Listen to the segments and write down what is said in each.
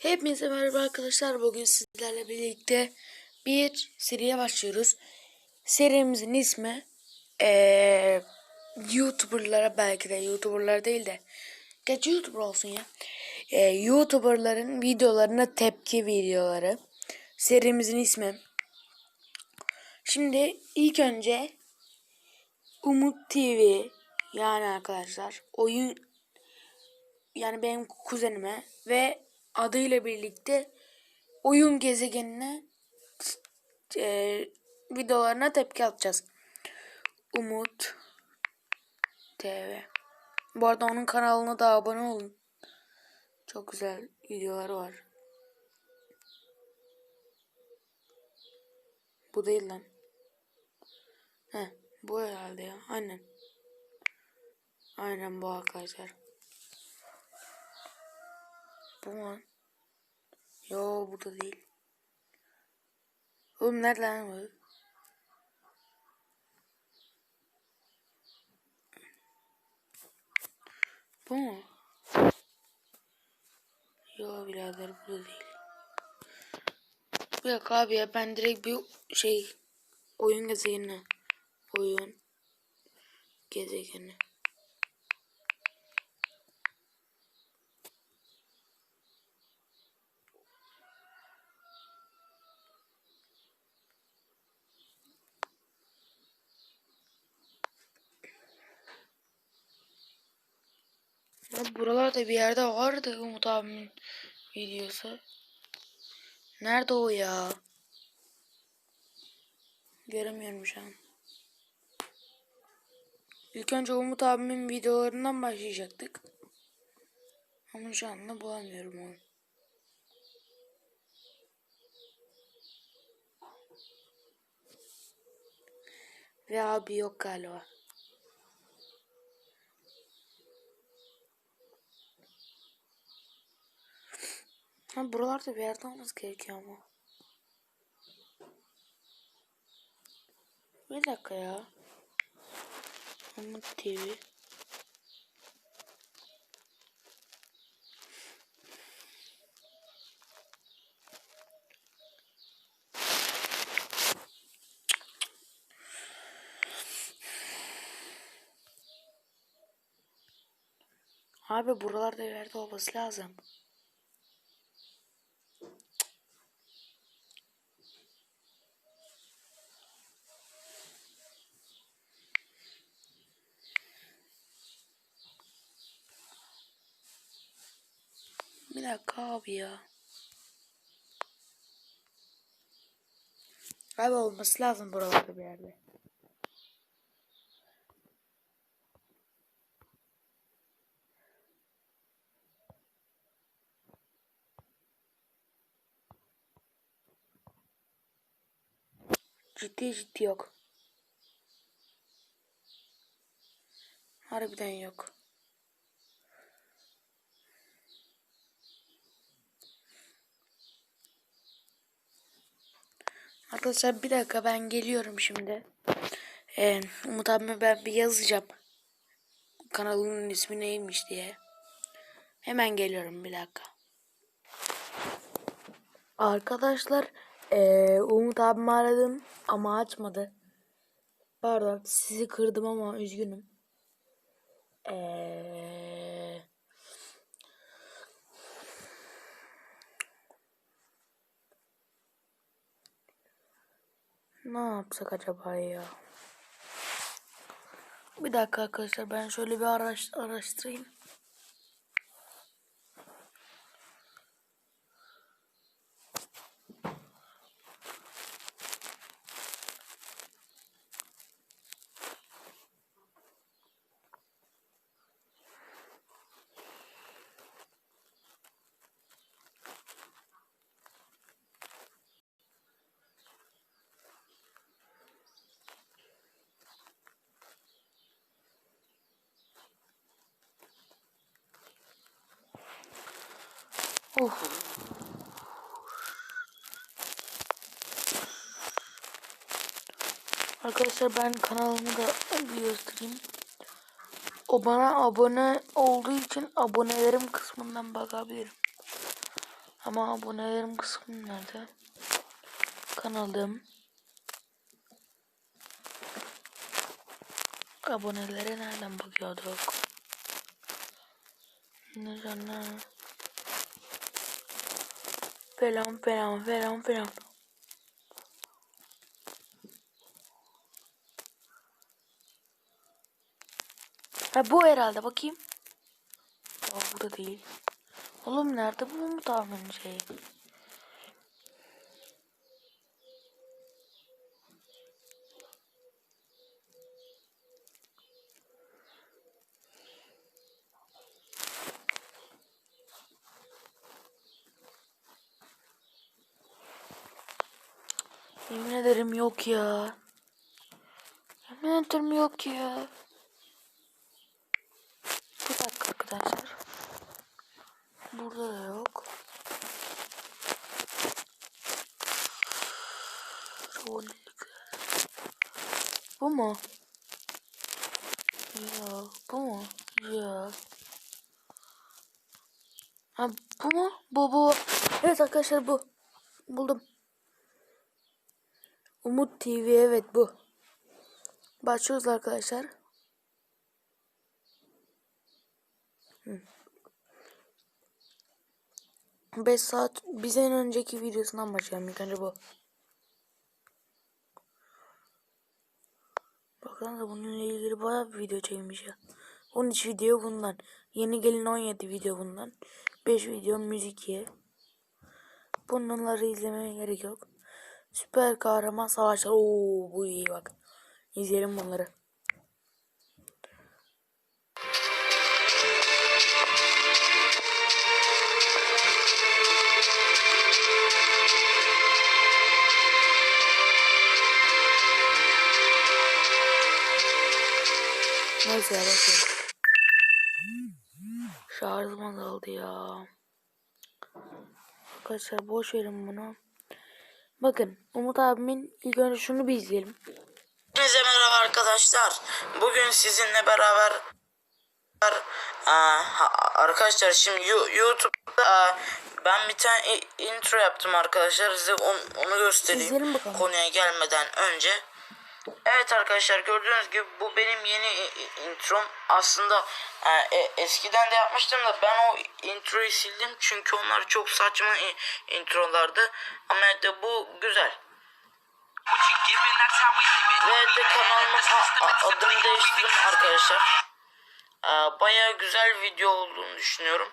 Hepinize merhaba arkadaşlar. Bugün sizlerle birlikte bir seriye başlıyoruz. Serimizin ismi eee YouTuber'lara belki de YouTuber'lar değil de geç YouTuber olsun ya. Eee, YouTuber'ların videolarına tepki videoları. Serimizin ismi. Şimdi ilk önce Umut TV yani arkadaşlar oyun yani benim kuzenime ve adıyla birlikte oyun gezegenine e, videolarına tepki atacağız. Umut TV. Bu arada onun kanalına da abone olun. Çok güzel videoları var. Bu değil lan. Heh, bu herhalde ya. Aynen. Aynen bu arkadaşlar. Bu mu? Yo bu da değil. Oğlum nerede lan bu? Bu mu? Yo birader bu da değil. Dakika abi ya ben direkt bir şey oyun gezegenine oyun gezegeni. Ya buralarda bir yerde vardı Umut abimin videosu. Nerede o ya? Göremiyorum şu an. İlk önce Umut abimin videolarından başlayacaktık. Ama şu anda bulamıyorum onu. Ve abi yok galiba. Ha buralarda bir yerde olması gerekiyor ama. Bir dakika ya. Umut TV. Abi buralarda bir yerde olması lazım. Bir abi ya. Abi olması lazım buralarda bir yerde. Ciddi ciddi yok. Harbiden yok. Arkadaşlar bir dakika ben geliyorum şimdi. Ee, Umut abime ben bir yazacağım. Kanalının ismi neymiş diye. Hemen geliyorum bir dakika. Arkadaşlar ee, Umut abimi aradım ama açmadı. Pardon sizi kırdım ama üzgünüm. Eee... Ne yapsak acaba ya? Bir dakika arkadaşlar ben şöyle bir araş araştırayım. Of. Arkadaşlar ben kanalımı da bir göstereyim. O bana abone olduğu için abonelerim kısmından bakabilirim. Ama abonelerim kısmı nerede? Kanalım. Abonelere nereden bakıyorduk? Ne sana? Falan falan falan falan. Ha bu herhalde bakayım. Aa, burada değil. Oğlum nerede bu mu tahmin şey? Yemin ederim yok ya. Yemin ederim yok ya. Bir dakika arkadaşlar. Burada da yok. Bu mu? Ya bu mu? Ya. Ha bu mu? Bu bu. Evet arkadaşlar bu. Buldum. Umut TV evet bu. Başlıyoruz arkadaşlar. 5 saat bizden önceki videosundan başlayalım ilk önce bu. Bakın da bununla ilgili bayağı bir video çekmiş ya. 13 video bundan. Yeni gelin 17 video bundan. 5 video müzik ye. Bunları izlemeye gerek yok. Süper kahraman savaşlar. Oo bu iyi bak. İzleyelim bunları. Neyse ya bakıyorum. Şarjım azaldı ya. Arkadaşlar boş verin bunu. Bakın Umut abimin ilk önce şunu bir izleyelim. Hepinize merhaba arkadaşlar. Bugün sizinle beraber arkadaşlar şimdi YouTube'da ben bir tane intro yaptım arkadaşlar. Size on- onu göstereyim. Konuya gelmeden önce. Evet arkadaşlar gördüğünüz gibi bu benim yeni introm. Aslında e, e, eskiden de yapmıştım da ben o introyu sildim çünkü onlar çok saçma introlardı. Ama de bu güzel. Ve de kanalımın a- a- adını değiştirdim arkadaşlar. Ee, Baya güzel video olduğunu düşünüyorum.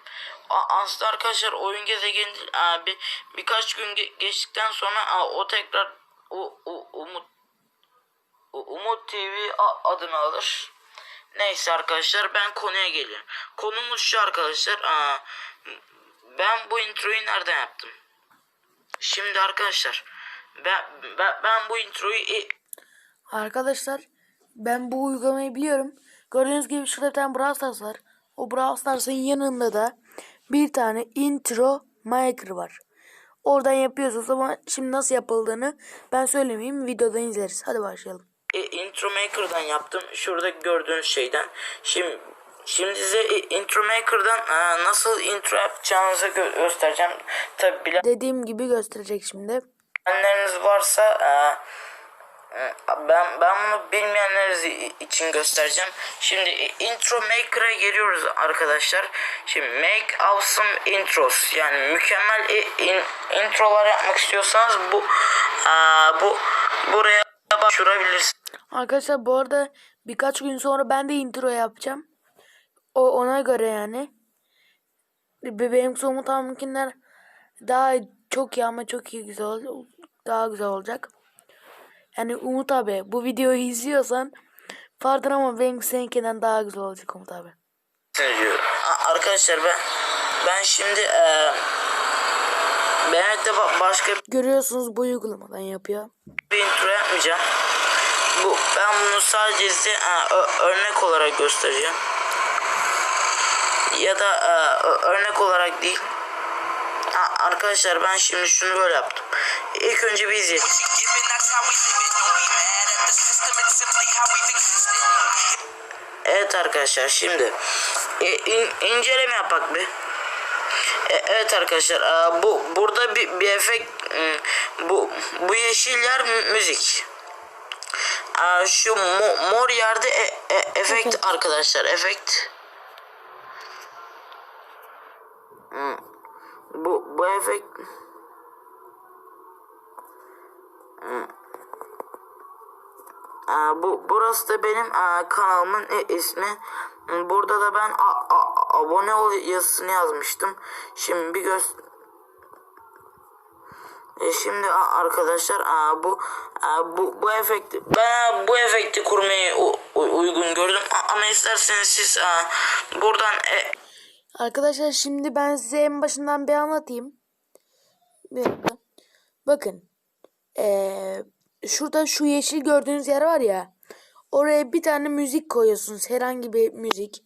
A- Aslında arkadaşlar oyun gezegeni aa, bir, birkaç gün ge- geçtikten sonra aa, o tekrar o, o, Umut Umut TV adını alır. Neyse arkadaşlar ben konuya geliyorum. Konumuz şu arkadaşlar. Aa, ben bu introyu nereden yaptım? Şimdi arkadaşlar ben ben, ben bu introyu Arkadaşlar ben bu uygulamayı biliyorum. Gördüğünüz gibi şurada bir tane Brawl Stars var. O Brawl Stars'ın yanında da bir tane intro maker var. Oradan yapıyorsunuz ama şimdi nasıl yapıldığını ben söylemeyeyim videodan izleriz. Hadi başlayalım. E, intro maker'dan yaptım. Şurada gördüğünüz şeyden. Şimdi şimdi size e, intro maker'dan e, nasıl intro yapacağınızı gö- göstereceğim. Tabi Dediğim gibi gösterecek şimdi. bilenleriniz varsa e, ben ben bunu bilmeyenleriniz i- için göstereceğim. Şimdi intro maker'a geliyoruz arkadaşlar. Şimdi make awesome intros yani mükemmel in- introlar yapmak istiyorsanız bu bu buraya başvurabilirsiniz. Arkadaşlar bu arada birkaç gün sonra ben de intro yapacağım. O ona göre yani. Be- Benim Somut Hamkinler daha çok iyi ama çok iyi güzel daha güzel olacak. Yani Umut abi bu videoyu izliyorsan pardon ama benim seninkinden daha güzel olacak Umut abi. Arkadaşlar ben ben şimdi e, ben de ba- başka Görüyorsunuz bu uygulamadan yapıyor. bir intro yapmayacağım. Bu ben bunu sadece size e, örnek olarak göstereceğim. Ya da e, örnek olarak değil. Ha, arkadaşlar ben şimdi şunu böyle yaptım. İlk önce bir izleyelim. Evet arkadaşlar şimdi e, in- inceleme yapak bir. e- evet arkadaşlar e, bu burada bir, bir efekt m, bu bu yeşil yer mü- müzik. E, şu mo- mor yerde e- e- efekt arkadaşlar efekt. Hmm. Bu bu efekt Aa, bu burası da benim aa, kanalımın i- ismi. Burada da ben abone ol yazısını yazmıştım. Şimdi bir göz E, şimdi arkadaşlar aa, bu aa, bu bu efekti ben bu efekti kurmayı uygun gördüm A- ama isterseniz siz aa, buradan e, Arkadaşlar şimdi ben size en başından bir anlatayım. Bir. Bakın. Ee, şurada şu yeşil gördüğünüz yer var ya. Oraya bir tane müzik koyuyorsunuz. Herhangi bir müzik.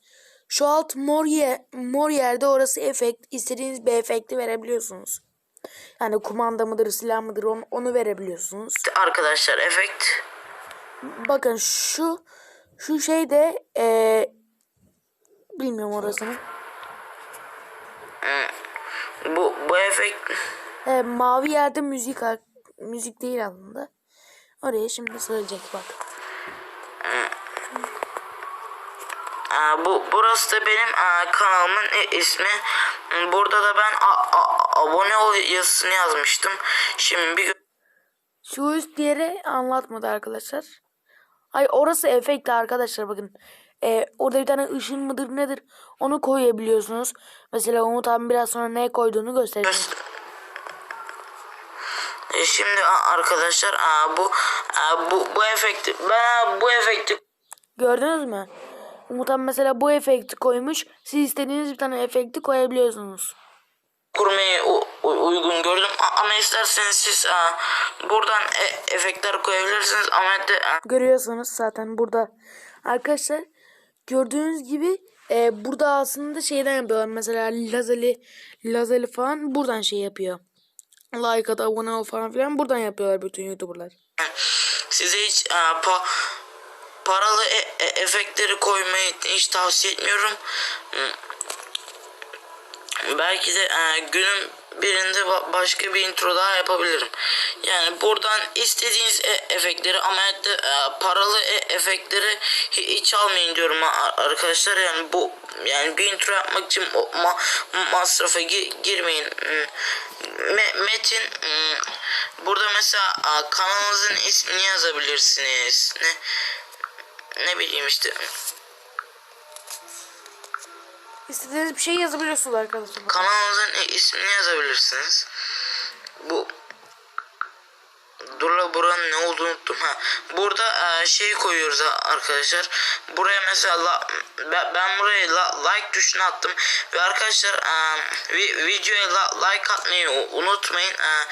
Şu alt mor, ye, mor yerde orası efekt. İstediğiniz bir efekti verebiliyorsunuz. Yani kumanda mıdır, silah mıdır onu, onu verebiliyorsunuz. arkadaşlar efekt Bakın şu şu şey de ee, bilmiyorum orasını. bu bu efekt E, mavi yerde müzik müzik değil aslında. Oraya şimdi söyleyecek bak. Aa, bu burası da benim aa, kanalımın i- Burada da ben abone ol yazısını yazmıştım. Şimdi bir Şu üst yeri anlatmadı arkadaşlar. Ay orası efekt arkadaşlar bakın. E, orada bir tane ışın mıdır nedir onu koyabiliyorsunuz. Mesela Umut abi biraz sonra ne koyduğunu gösterecek. E, şimdi arkadaşlar aa, bu aa, bu bu efekti ben bu efekti Gördünüz mü? Umut abi mesela bu efekti koymuş. Siz istediğiniz bir tane efekti koyabiliyorsunuz. kurmayı uygun gördüm A- ama isterseniz siz aa, buradan e- efektler koyabilirsiniz ama de Görüyorsunuz zaten burada. Arkadaşlar gördüğünüz gibi e, burada aslında şeyden yapıyorlar. Mesela Lazali, Lazali falan buradan şey yapıyor. Like at, abone ol falan filan buradan yapıyorlar bütün YouTuber'lar. size hiç aa, pa- paralı e- e- efektleri koymayı hiç tavsiye etmiyorum. Hmm. Belki de e, günün birinde ba- başka bir intro daha yapabilirim. Yani buradan istediğiniz e- efektleri ama e, paralı e- efektleri hi- hiç almayın diyorum arkadaşlar. Yani bu yani bir intro yapmak için ma- masrafa gi- girmeyin. Hmm. Me- Metin hmm, burada mesela kanalınızın ismini yazabilirsiniz. Ne ne bileyim işte İstediğiniz bir şey yazabiliyorsunuz arkadaşlar. kanalınızın ismini yazabilirsiniz. Bu Dur la buranın ne olduğunu unuttum. Ha. Burada e, şey koyuyoruz arkadaşlar. Buraya mesela la- ben, ben buraya la- like tuşuna attım. Ve arkadaşlar e, vi- videoya la- like atmayı unutmayın. E,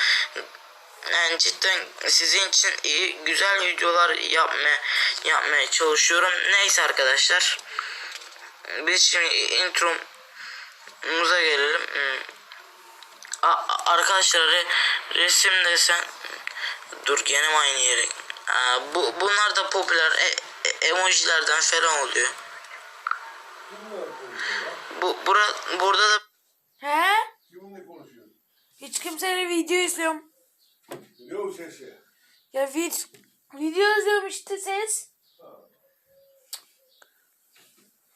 yani cidden sizin için iyi güzel videolar yapmaya yapmaya çalışıyorum. Neyse arkadaşlar. Biz şimdi intromuza gelelim. Hmm. A- arkadaşlar re- resim desen dur gene aynı yere Aa, bu bunlar da popüler e- e- emojilerden falan oluyor bu bura, burada da He? Hiç kimseyle video izliyorum. Ne o ses ya? Vid video izliyorum işte ses.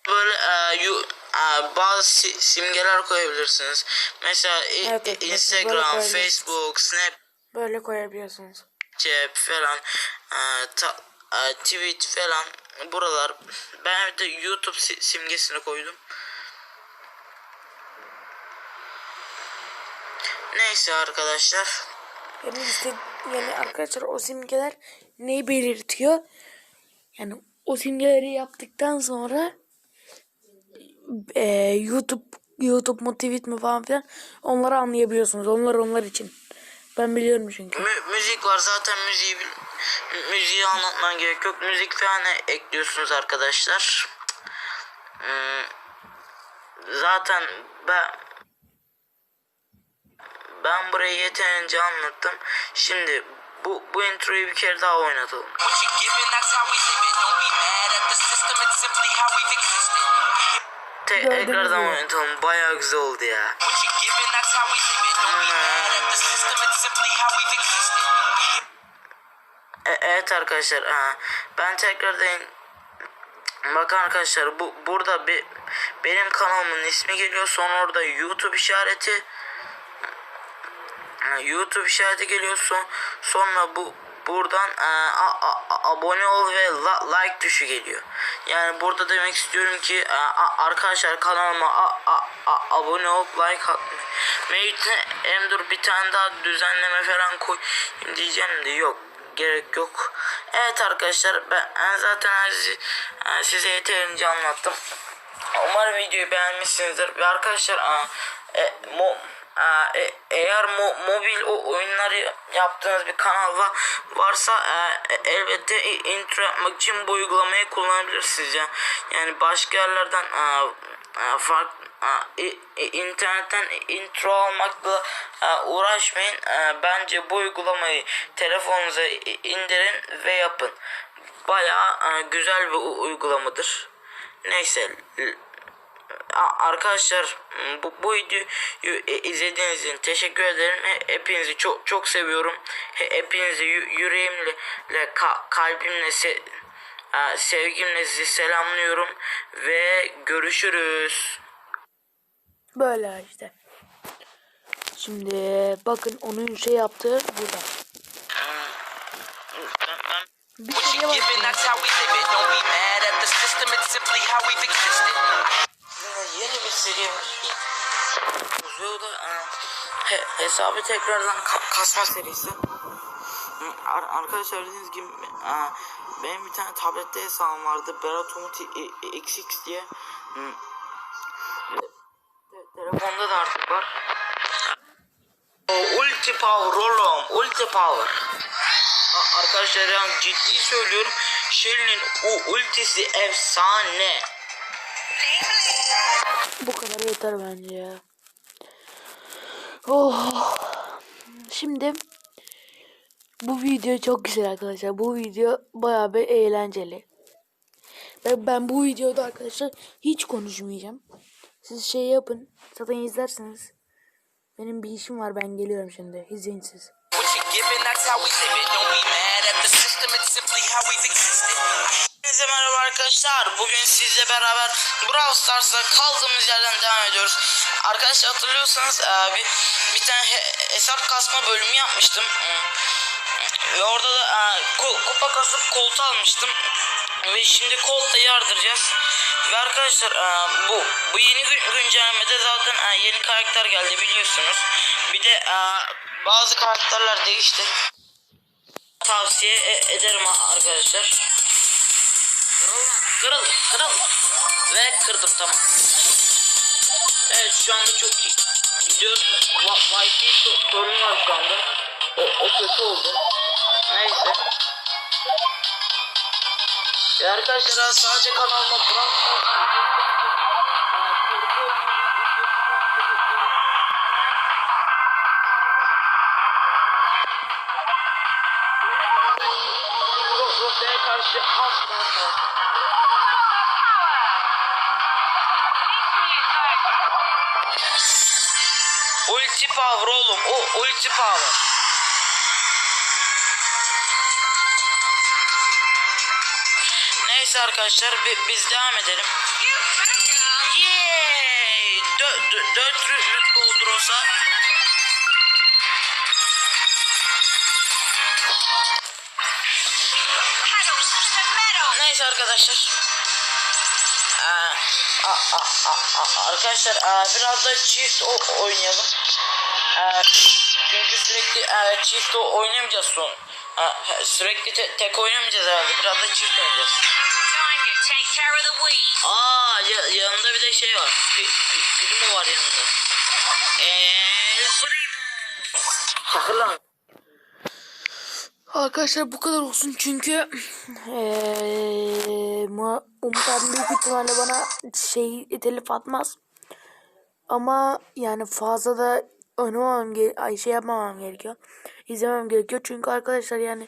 böyle e, yu- e, bazı si- simgeler koyabilirsiniz mesela i- Evet, evet, evet, böyle Instagram koyabilirsiniz. Facebook Snapchat Böyle koyabiliyorsunuz. falan e, ta- e, tweet falan buralar ben bir de YouTube si- simgesini koydum Neyse arkadaşlar. Yani işte yani arkadaşlar o simgeler neyi belirtiyor? Yani o simgeleri yaptıktan sonra e, YouTube YouTube mu tweet mi falan filan onları anlayabiliyorsunuz. Onlar onlar için. Ben biliyorum çünkü. Mü- müzik var zaten müziği müziği anlatman gerek yok. Müzik falan e- ekliyorsunuz arkadaşlar. Hmm, zaten ben ben burayı yeterince anlattım. Şimdi bu bu introyu bir kere daha oynatalım. Be te- tekrardan oynatalım. Bayağı güzel oldu ya. Be. E- evet arkadaşlar. ha, ben tekrardan Bakın arkadaşlar bu burada bir benim kanalımın ismi geliyor sonra orada YouTube işareti YouTube işareti geliyor son, sonra bu buradan e, a- a- a- abone ol ve la- like tuşu geliyor. Yani burada demek istiyorum ki e, a- arkadaşlar kanalıma a- a- a- abone olup like atmayı. Mevcut hem dur bir tane daha düzenleme falan koy diyeceğim de yok gerek yok. Evet arkadaşlar ben ben zaten size, yeterince anlattım. Umarım videoyu beğenmişsinizdir. Ve arkadaşlar aa, e, mo, e, eğer mo, mobil o oyunları yaptığınız bir kanal var, varsa e, e, elbette intro yapmak için bu uygulamayı kullanabilirsiniz. Yani, yani başka yerlerden aa, aa, fark, aa, i- i- internetten intro almakla aa, uğraşmayın. Bence bu uygulamayı telefonunuza indirin ve yapın. Bayağı aa, güzel bir uygulamadır. Neyse arkadaşlar bu, bu videoyu e, izlediğiniz için teşekkür ederim. He- Hepinizi çok çok seviyorum. He- Hepinizi yü- yüreğimle le, ka- kalbimle se- sevgimle sizi selamlıyorum ve görüşürüz. Böyle işte. Şimdi bakın onun şey yaptığı burada. Bir What you yeni bir seri var. Uzuyor'da e, he, hesabı tekrardan ka- kasma serisi. Ar- arkadaşlar bildiğiniz gibi e, benim bir tane tablette hesabım vardı. Berat Umut XX diye. Telefonda da artık var. O ulti power oğlum. Ulti power. A- Arkadaşlar yani ciddi söylüyorum. Shelly'nin o ultisi efsane. Bu kadar yeter bence ya. Oh. Şimdi bu video çok güzel arkadaşlar. Bu video bayağı bir eğlenceli. Ben, ben bu videoda arkadaşlar hiç konuşmayacağım. Siz şey yapın. Zaten izlersiniz. Benim bir işim var ben geliyorum şimdi. İzleyin siz. Hepinize merhaba arkadaşlar. Bugün sizle beraber Brawl Stars'ta kaldığımız yerden devam ediyoruz. Arkadaşlar hatırlıyorsanız e, bir, bir tane he- hesap kasma bölümü yapmıştım. Ve orada da e, ku- kupa kasıp kolt almıştım. Ve şimdi kolt da yardıracağız. Ve arkadaşlar e, bu bu yeni gün, güncellemede zaten yeni karakter geldi biliyorsunuz. Bir de bazı karakterler değişti. Tavsiye ederim arkadaşlar. Kırıl. Kırıl. Ve kırdım tamam. Evet şu anda çok iyi. Gidiyoruz. Wi-Fi so- sorunu var şu anda. O, o kötü oldu. Neyse. Ya arkadaşlar sadece kanalıma Rosa'ya karşı asla savaşmam. Ulti power oğlum. O ulti power. Neyse arkadaşlar bi- biz devam edelim. Yay! Dö dö dört rü- rütbe oldu Rosa. Neyse arkadaşlar. A, a, a, a, arkadaşlar biraz da çift o, oynayalım. Ee, çünkü sürekli e, çift oynamayacağız son. Sürekli te- tek oynamayacağız herhalde. Biraz da çift oynayacağız. Aa ya, yanında bir de şey var. Primo var yanında. El Primo. Sakın lan. Arkadaşlar bu kadar olsun çünkü Mu- Umut abim büyük ihtimalle bana şey telif atmaz. Ama yani fazla da oynamam ay şey yapmamam gerekiyor. İzlemem gerekiyor çünkü arkadaşlar yani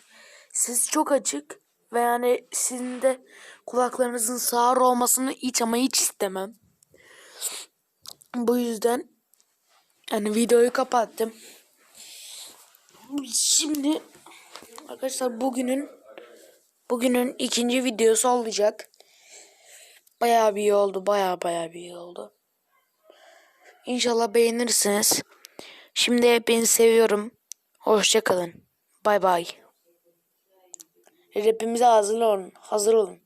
siz çok açık ve yani sizin de kulaklarınızın sağır olmasını hiç ama hiç istemem. Bu yüzden yani videoyu kapattım. Şimdi arkadaşlar bugünün bugünün ikinci videosu olacak. Bayağı bir iyi oldu. Bayağı bayağı bir iyi oldu. İnşallah beğenirsiniz. Şimdi hepinizi seviyorum. Hoşça kalın. Bay bay. Rapimize hazır olun. Hazır olun.